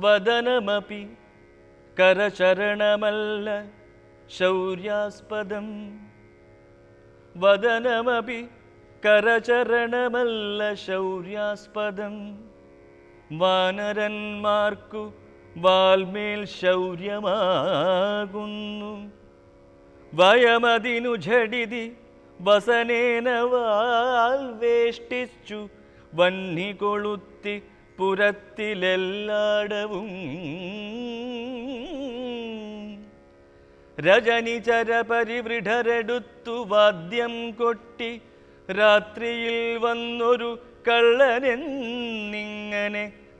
വദനമപി കരചരണമല്ല ശൗര്യാസ്പദം. വദനമപി കരചരണമല്ല ശൗര്യാസ്പദം. വാനരന്മാർക്കു വാൽമേൽ ശൗര്യമാകുന്നു. വയമതിനു ഝടിതി വസനേന വാൽ വേഷ്ടിച്ചു വന്നി കൊളുത്തി പുരത്തിലെല്ലാടവും രജനിചര പരിവൃഢരെടുത്തു വാദ്യം കൊട്ടി രാത്രിയിൽ വന്നൊരു കള്ളനെന്നിങ്ങനെ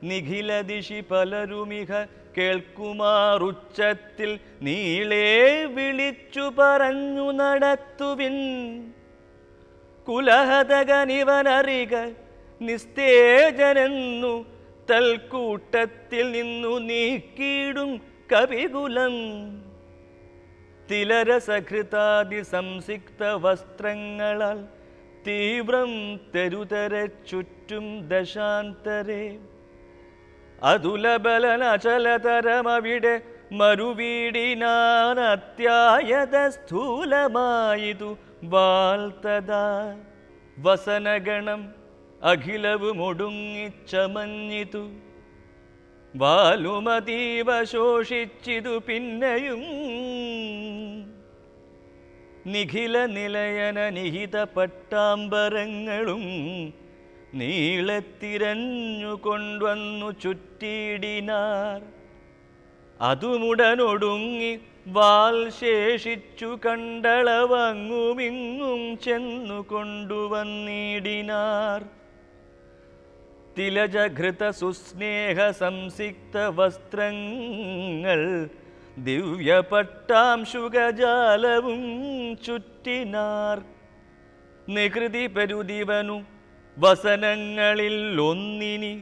നിഖില ദിശി പലരുമിഹ കേൾക്കുമാറുച്ചത്തിൽ നീളേ വിളിച്ചു പറഞ്ഞു നടത്തുവിൻ കുലഹതകനിവനറിക നിസ്തേജനെന്നു തൽക്കൂട്ടത്തിൽ നിന്നു നീക്കിയിടും കവികുലം. തിലരസഹൃതാദി സംസിക്ത വസ്ത്രങ്ങളാൽ തീവ്രം തെരുതര ചുറ്റും ദശാന്തരേ. അതുലബലനചലതരമവിടെ മറുവീടിനാൻ അത്യായത സ്ഥൂലമായിതു വാൽത്തതാ. വസനഗണം അഖിലവും ഒടുങ്ങിച്ചമഞ്ഞിതു വാലുമതീവ ശോഷിച്ചിതു പിന്നെയും. നിഖില നിലയന നിഹിത പട്ടാമ്പരങ്ങളും നീളത്തിരഞ്ഞു കൊണ്ടുവന്നു ചുറ്റിയിടിനാർ അതുമുടനൊടുങ്ങി വാൽ ശേഷിച്ചു കണ്ടളവങ്ങുമിങ്ങും ചെന്നു കൊണ്ടുവന്നിടിനാർ തിലജഘൃത സുസ്നേഹ സംസിക്ത വസ്ത്രങ്ങൾ ദിവ്യപട്ടാംശുകജാലവും ചുറ്റിനാർ. നികൃതി പെരുദിവനു വസനങ്ങളിൽ ഒന്നിനി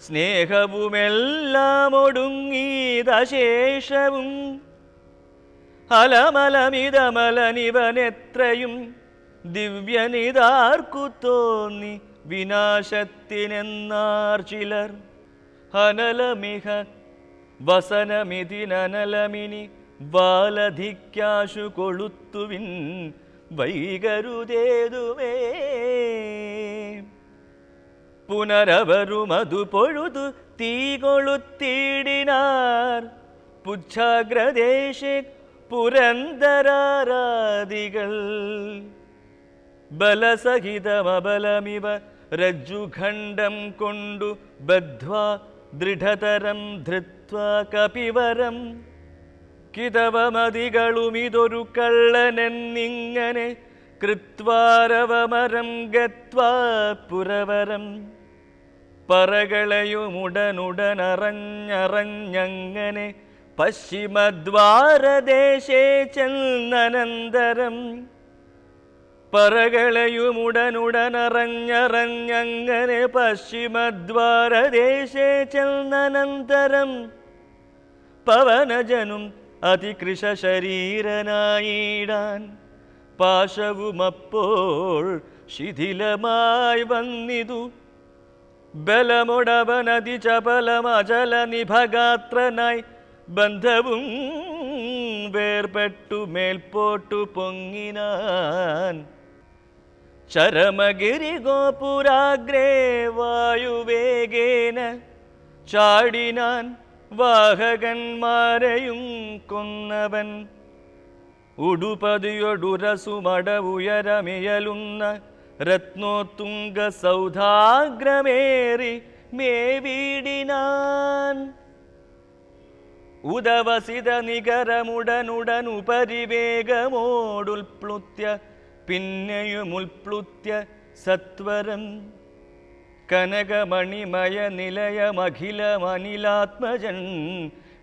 സ്നേഹവുമെല്ലാം ഒടുങ്ങീതശേഷവും അലമലമിതമലനിവനെത്രയും ദിവ്യനിതാർക്കു തോന്നി വിനാശത്തിനെന്നാർ ചിലർ ഹനലമിഹ വസനമിതിനനലമിനി വാലധിക്കാശു കൊളുത്തുവിൻ വൈകരുതേതുമേ. പുനരവരുമതു പൊഴുതു തീ കൊളുത്തിടിനാർ പുച്ഛാഗ്രദേശെ പുരന്തരാരാദികൾ ബലസഹിതമബലമിവ രജ്ജുഖണ്ഡം കൊണ്ടു ബദ്ധ്വാ ദൃഢതരം ധൃത്വ കപിവരം. കിതവമതികളുമിതൊരു കള്ളനെന്നിങ്ങനെ കൃത്വാരവമരം ഗത്വാ പുരവരം. പറകളയുമുടനുടനറഞ്ഞറഞ്ഞങ്ങനെ പശ്ചിമദ്വാരദേശേ ചെന്നനന്തരം. പറകളയുമുടനുടനറഞ്ഞറഞ്ഞങ്ങനെ പശ്ചിമദ്വാരദേശേ ചെന്നനന്തരം പവനജനും അതികൃഷ ശരീരനായിടാൻ പാശവുമപ്പോൾ ശിഥിലമായി വന്നിതു. ബലമുടവനതി ചപലമചല നിഭഗാത്രനായി ബന്ധവും വേർപെട്ടു മേൽപോട്ടു പൊങ്ങിനാൻ ചരമഗിരി ഗോപുരാഗ്രേ വായുവേഗേന ചാടിനാൻ വാഹകന്മാരെയും കൊന്നവൻ. ഉടുപതിയൊടുരസുമട ഉയരമിയലുന്ന രത്നോത്തുംഗ സൗധാഗ്രമേറി മേവീടിനാൻ. ഉദവസിത നികരമുടനുടനു പിന്നെയുമുൽപ്ലുത്യ സത്വരം. കനകമണിമയ നിലയമഖിലമനിലാത്മജൻ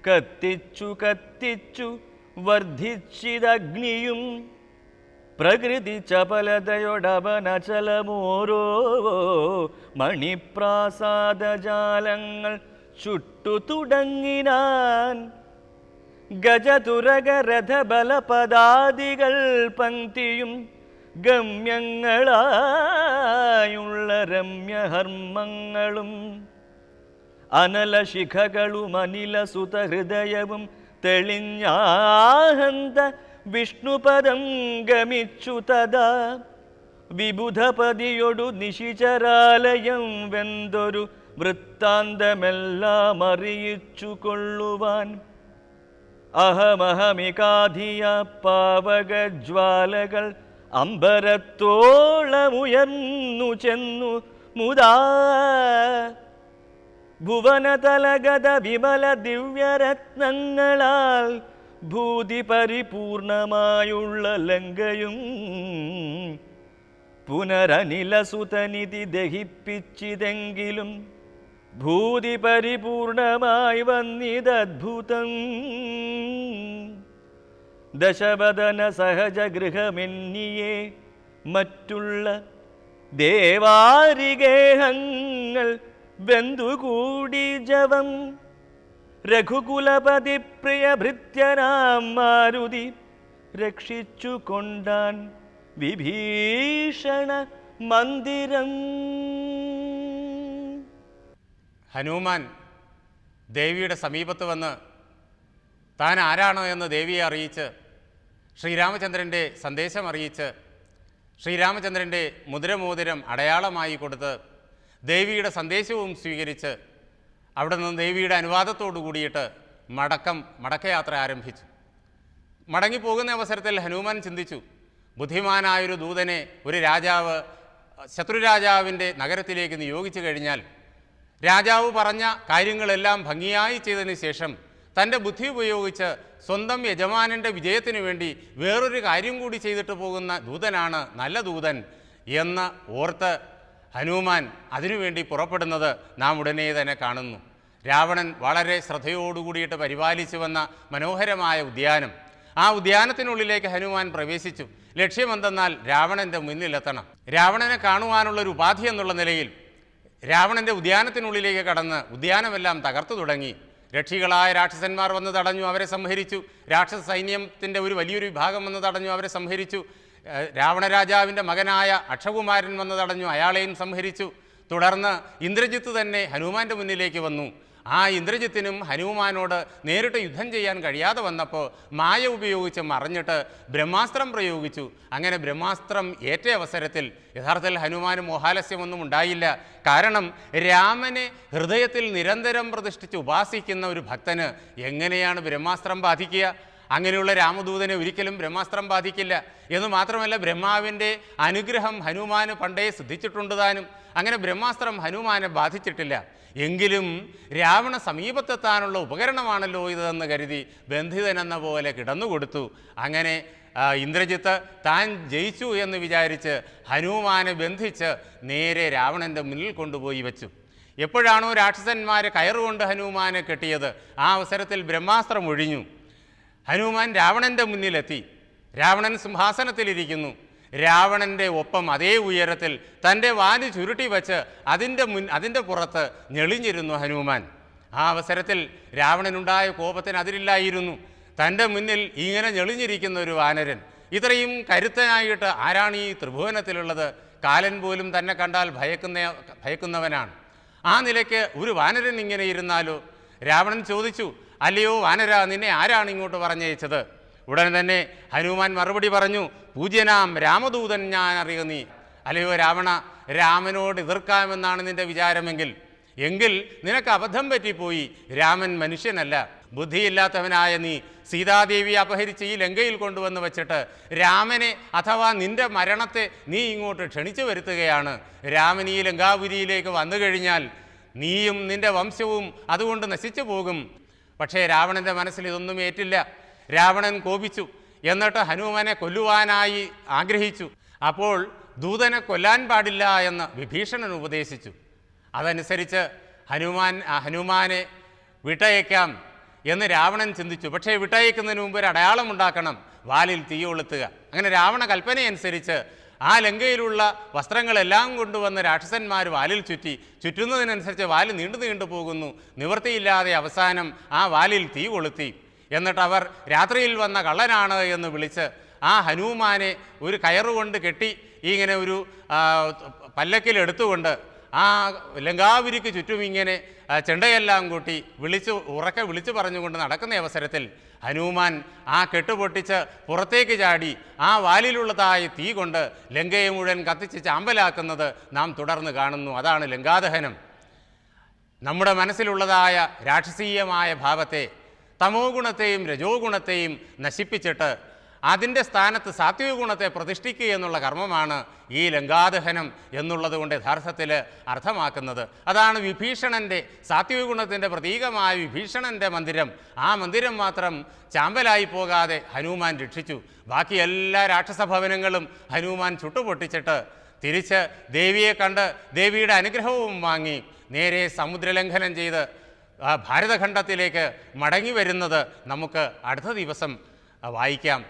കത്തിച്ചു കത്തിച്ചു വർദ്ധിച്ചിതഗ്നിയും. പ്രകൃതി ചപലതയൊടവനചലമോരോ മണിപ്രാസാദജാലങ്ങൾ ചുട്ടു തുടങ്ങിനാൻ ഗജതുരകരഥബലപദാദികൾ പങ്ക്തിയും ഗമ്യങ്ങളായുള്ള രമ്യഹർമ്മങ്ങളും അനലശിഖകളും അനില സുതഹൃദയവും തെളിഞ്ഞാഹന്ത വിഷ്ണുപദം ഗമിച്ചു തഥാ. വിബുധപതിയൊടു നിശിചരാലയം വെന്തൊരു വൃത്താന്തമെല്ലാം അറിയിച്ചു കൊള്ളുവാൻ. അഹമഹമികാധിയ പാവകജ്വാലകൾ അമ്പരത്തോളമുയർന്നു ചെന്നു മുതാ. ഭുവനതലഗത വിമല ദിവ്യരത്നങ്ങളാൽ ഭൂതി പരിപൂർണമായുള്ള ലങ്കയും പുനരനിലസുതനിധി ദഹിപ്പിച്ചിതെങ്കിലും ഭൂതി പരിപൂർണമായി വന്നിതദ്ഭുതം. ദശവദന സഹജ ഗൃഹമെന്നിയെ മറ്റുള്ള ദേവാരിഗേഹങ്ങൾ ബന്ധുകൂടി ജവം. രഘുകുലപതി പ്രിയ ഭൃത്യനാം മാരുതി രക്ഷിച്ചു കൊണ്ടാൻ വിഭീഷണ മന്ദിരം. ഹനുമാൻ ദേവിയുടെ സമീപത്ത് വന്ന് താൻ ആരാണോ എന്ന് ദേവിയെ അറിയിച്ച് ശ്രീരാമചന്ദ്രന്റെ സന്ദേശം അറിയിച്ച് ശ്രീരാമചന്ദ്രന്റെ മുദ്രമോതിരം അടയാളമായി കൊടുത്ത് ദേവിയുടെ സന്ദേശവും സ്വീകരിച്ച് അവിടെ നിന്ന് ദേവിയുടെ അനുവാദത്തോടു കൂടിയിട്ട് മടക്കം മടക്കയാത്ര ആരംഭിച്ചു. മടങ്ങിപ്പോകുന്ന അവസരത്തിൽ ഹനുമാൻ ചിന്തിച്ചു ബുദ്ധിമാനായൊരു ദൂതനെ ഒരു രാജാവ് ശത്രുരാജാവിന്റെ നഗരത്തിലേക്ക് നിയോഗിച്ചു കഴിഞ്ഞാൽ രാജാവ് പറഞ്ഞ കാര്യങ്ങളെല്ലാം ഭംഗിയായി ചെയ്തതിന് ശേഷം തന്റെ ബുദ്ധി ഉപയോഗിച്ച് സ്വന്തം യജമാനന്റെ വിജയത്തിനു വേണ്ടി വേറൊരു കാര്യം കൂടി ചെയ്തിട്ട് പോകുന്ന ദൂതനാണ് നല്ല ദൂതൻ എന്ന് ഓർത്ത് ഹനുമാൻ അതിനുവേണ്ടി പുറപ്പെടുന്നത് നാം ഉടനെ തന്നെ കാണുന്നു. രാവണൻ വളരെ ശ്രദ്ധയോടുകൂടിയിട്ട് പരിപാലിച്ചു വന്ന മനോഹരമായ ഉദ്യാനം. ആ ഉദ്യാനത്തിനുള്ളിലേക്ക് ഹനുമാൻ പ്രവേശിച്ചു. ലക്ഷ്യമെന്തെന്നാൽ രാവണന്റെ മുന്നിലെത്തണം. രാവണനെ കാണുവാനുള്ളൊരു ഉപാധി എന്നുള്ള നിലയിൽ രാവണന്റെ ഉദ്യാനത്തിനുള്ളിലേക്ക് കടന്ന് ഉദ്യാനമെല്ലാം തകർത്തു തുടങ്ങി. രക്ഷികളായ രാക്ഷസന്മാർ വന്ന് തടഞ്ഞു അവരെ സംഹരിച്ചു. രാക്ഷസ സൈന്യത്തിന്റെ ഒരു വലിയൊരു വിഭാഗം വന്ന് തടഞ്ഞു അവരെ സംഹരിച്ചു. രാവണരാജാവിന്റെ മകനായ അക്ഷകുമാരൻ വന്ന് തടഞ്ഞു അയാളെയും സംഹരിച്ചു. തുടർന്ന് ഇന്ദ്രജിത്ത് തന്നെ ഹനുമാന്റെ മുന്നിലേക്ക് വന്നു. ആ ഇന്ദ്രജിത്തിനും ഹനുമാനോട് നേരിട്ട് യുദ്ധം ചെയ്യാൻ കഴിയാതെ വന്നപ്പോൾ മായ ഉപയോഗിച്ച് മറിഞ്ഞിട്ട് ബ്രഹ്മാസ്ത്രം പ്രയോഗിച്ചു. അങ്ങനെ ബ്രഹ്മാസ്ത്രം ഏറ്റ അവസരത്തിൽ യഥാർത്ഥത്തിൽ ഹനുമാന് മോഹാലസ്യമൊന്നും ഉണ്ടായില്ല. കാരണം രാമനെ ഹൃദയത്തിൽ നിരന്തരം പ്രതിഷ്ഠിച്ച് ഉപാസിക്കുന്ന ഒരു ഭക്തന് എങ്ങനെയാണ് ബ്രഹ്മാസ്ത്രം ബാധിക്കുക? അങ്ങനെയുള്ള രാമദൂതനെ ഒരിക്കലും ബ്രഹ്മാസ്ത്രം ബാധിക്കില്ല. എന്ന് മാത്രമല്ല ബ്രഹ്മാവിന്റെ അനുഗ്രഹം ഹനുമാന് പണ്ടേ സിദ്ധിച്ചിട്ടുണ്ട് താനും. അങ്ങനെ ബ്രഹ്മാസ്ത്രം ഹനുമാനെ ബാധിച്ചിട്ടില്ല. എങ്കിലും രാവണ സമീപത്തെത്താനുള്ള ഉപകരണമാണല്ലോ ഇതെന്ന് കരുതി ബന്ധിതനെന്ന പോലെ കിടന്നുകൊടുത്തു. അങ്ങനെ ഇന്ദ്രജിത്ത് താൻ ജയിച്ചു എന്ന് വിചാരിച്ച് ഹനുമാനെ ബന്ധിച്ച് നേരെ രാവണന്റെ മുന്നിൽ കൊണ്ടുപോയി വെച്ചു. എപ്പോഴാണോ രാക്ഷസന്മാരെ കയറുകൊണ്ട് ഹനുമാനെ കെട്ടിയത് ആ അവസരത്തിൽ ബ്രഹ്മാസ്ത്രം ഒഴിഞ്ഞു. ഹനുമാൻ രാവണന്റെ മുന്നിലെത്തി. രാവണൻ സിംഹാസനത്തിലിരിക്കുന്നു. രാവണന്റെ ഒപ്പം അതേ ഉയരത്തിൽ തന്റെ വാൽ ചുരുട്ടി വച്ച് അതിന്റെ മുൻ അതിന്റെ പുറത്ത് ഞെളിഞ്ഞിരുന്നു ഹനുമാൻ. ആ അവസരത്തിൽ രാവണനുണ്ടായ കോപത്തിന് അതിരില്ലായിരുന്നു. തന്റെ മുന്നിൽ ഇങ്ങനെ ഞെളിഞ്ഞിരിക്കുന്ന ഒരു വാനരൻ. ഇത്രയും കരുത്തനായിട്ട് ആരാണ് ഈ ത്രിഭുവനത്തിലുള്ളത്? കാലൻ പോലും തന്നെ കണ്ടാൽ ഭയക്കുന്ന ഭയക്കുന്നവനാണ്. ആ നിലയ്ക്ക് ഒരു വാനരൻ ഇങ്ങനെ ഇരുന്നാലോ? രാവണൻ ചോദിച്ചു അല്ലയോ വാനര നിന്നെ ആരാണ് ഇങ്ങോട്ട് പറഞ്ഞയച്ചത്? ഉടനെ തന്നെ ഹനുമാൻ മറുപടി പറഞ്ഞു പൂജ്യനാം രാമദൂതൻ ഞാൻ അറിയ നീ. അല്ലയോ രാവണ രാമനോട് എതിർക്കാമെന്നാണ് നിന്റെ വിചാരമെങ്കിൽ. എങ്കിൽ നിനക്ക് അബദ്ധം പറ്റിപ്പോയി. രാമൻ മനുഷ്യനല്ല ബുദ്ധിയില്ലാത്തവനായ നീ. സീതാദേവി അപഹരിച്ച് ഈ ലങ്കയിൽ കൊണ്ടുവന്ന് വച്ചിട്ട് രാമനെ അഥവാ നിന്റെ മരണത്തെ നീ ഇങ്ങോട്ട് ക്ഷണിച്ചു വരുത്തുകയാണ്. രാമൻ ഈ ലങ്കാപുരിയിലേക്ക് വന്നു കഴിഞ്ഞാൽ നീയും നിന്റെ വംശവും അതുകൊണ്ട് നശിച്ചു പോകും. പക്ഷേ രാവണന്റെ മനസ്സിൽ ഇതൊന്നും ഏറ്റില്ല. രാവണൻ കോപിച്ചു. എന്നിട്ട് ഹനുമാനെ കൊല്ലുവാനായി ആഗ്രഹിച്ചു. അപ്പോൾ ദൂതനെ കൊല്ലാൻ പാടില്ല എന്ന് വിഭീഷണൻ ഉപദേശിച്ചു. അതനുസരിച്ച് ഹനുമാൻ ഹനുമാനെ വിട്ടയക്കാം എന്ന് രാവണൻ ചിന്തിച്ചു. പക്ഷേ വിട്ടയക്കുന്നതിന് മുമ്പ് ഒരു അടയാളം ഉണ്ടാക്കണം. വാലിൽ തീ കൊളുത്തുക. അങ്ങനെ രാവണ കൽപ്പനയനുസരിച്ച് ആ ലങ്കയിലുള്ള വസ്ത്രങ്ങളെല്ലാം കൊണ്ടുവന്ന രാക്ഷസന്മാർ വാലിൽ ചുറ്റി ചുറ്റുന്നതിനനുസരിച്ച് വാൽ നീണ്ടു നീണ്ടു പോകുന്നു. നിവൃത്തിയില്ലാതെ അവസാനം ആ വാലിൽ തീ കൊളുത്തി. എന്നിട്ട് അവർ രാത്രിയിൽ വന്ന കള്ളനാണ് എന്ന് വിളിച്ച് ആ ഹനുമാനെ ഒരു കയറുകൊണ്ട് കെട്ടി ഇങ്ങനെ ഒരു പല്ലക്കിലെടുത്തുകൊണ്ട് ആ ലങ്കാവിരിക്ക് ചുറ്റും ഇങ്ങനെ ചെണ്ടയെല്ലാം കൂട്ടി വിളിച്ച് ഉറക്കെ വിളിച്ചു പറഞ്ഞുകൊണ്ട് നടക്കുന്ന അവസരത്തിൽ ഹനുമാൻ ആ കെട്ടുപൊട്ടിച്ച് പുറത്തേക്ക് ചാടി ആ വാലിലുള്ളതായ തീ കൊണ്ട് ലങ്കയെ മുഴുവൻ കത്തിച്ച് ചാമ്പലാക്കുന്നത് നാം തുടർന്ന് കാണുന്നു. അതാണ് ലങ്കാദഹനം. നമ്മുടെ മനസ്സിലുള്ളതായ രാക്ഷസീയമായ ഭാവത്തെ തമോ ഗുണത്തെയും രജോ ഗുണത്തെയും നശിപ്പിച്ചിട്ട് അതിന്റെ സ്ഥാനത്ത് സാത്വിക ഗുണത്തെ പ്രതിഷ്ഠിക്കുക എന്നുള്ള കർമ്മമാണ് ഈ ലങ്കാദഹനം എന്നുള്ളത് കൊണ്ട് യഥാർത്ഥത്തിൽ അർത്ഥമാക്കുന്നത്. അതാണ് വിഭീഷണന്റെ സാത്വിക ഗുണത്തിന്റെ പ്രതീകമായ വിഭീഷണന്റെ മന്ദിരം. ആ മന്ദിരം മാത്രം ചാമ്പലായി പോകാതെ ഹനുമാൻ രക്ഷിച്ചു. ബാക്കി എല്ലാ രാക്ഷസഭവനങ്ങളും ഹനുമാൻ ചുട്ടുപൊട്ടിച്ചിട്ട് തിരിച്ച് ദേവിയെ കണ്ട് ദേവിയുടെ അനുഗ്രഹവും വാങ്ങി നേരെ സമുദ്രലംഘനം ചെയ്ത് ഭാരതഖണ്ഡത്തിലേക്ക് മടങ്ങി വരുന്നത് നമുക്ക് അടുത്ത ദിവസം ആ, വായിക്കാം